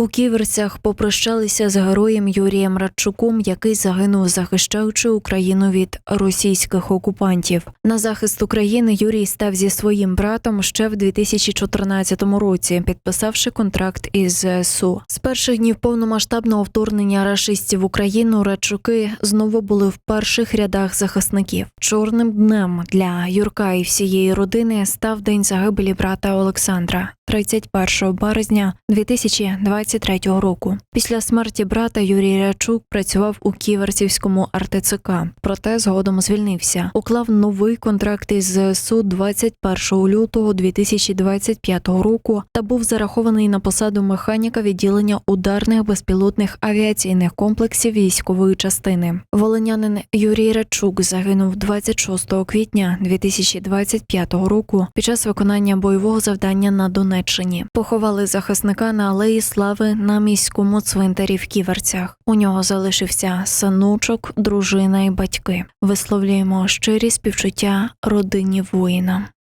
У ківерцях попрощалися з героєм Юрієм Радчуком, який загинув, захищаючи Україну від російських окупантів. На захист України Юрій став зі своїм братом ще в 2014 році, підписавши контракт із ЗСУ. З перших днів повномасштабного вторгнення рашистів в Україну Радчуки знову були в перших рядах захисників. Чорним днем для Юрка і всієї родини став день загибелі брата Олександра. 31 березня 2023 року. Після смерті брата Юрій Рячук працював у Ківерцівському РТЦК, проте згодом звільнився. Уклав новий контракт із ЗСУ 21 лютого 2025 року та був зарахований на посаду механіка відділення ударних безпілотних авіаційних комплексів військової частини. Волинянин Юрій Рачук загинув 26 квітня 2025 року під час виконання бойового завдання на Донеччині. Поховали захисника на алеї слави на міському цвинтарі в Ківерцях. У нього залишився синочок, дружина і батьки. Висловлюємо щирі співчуття родині воїна.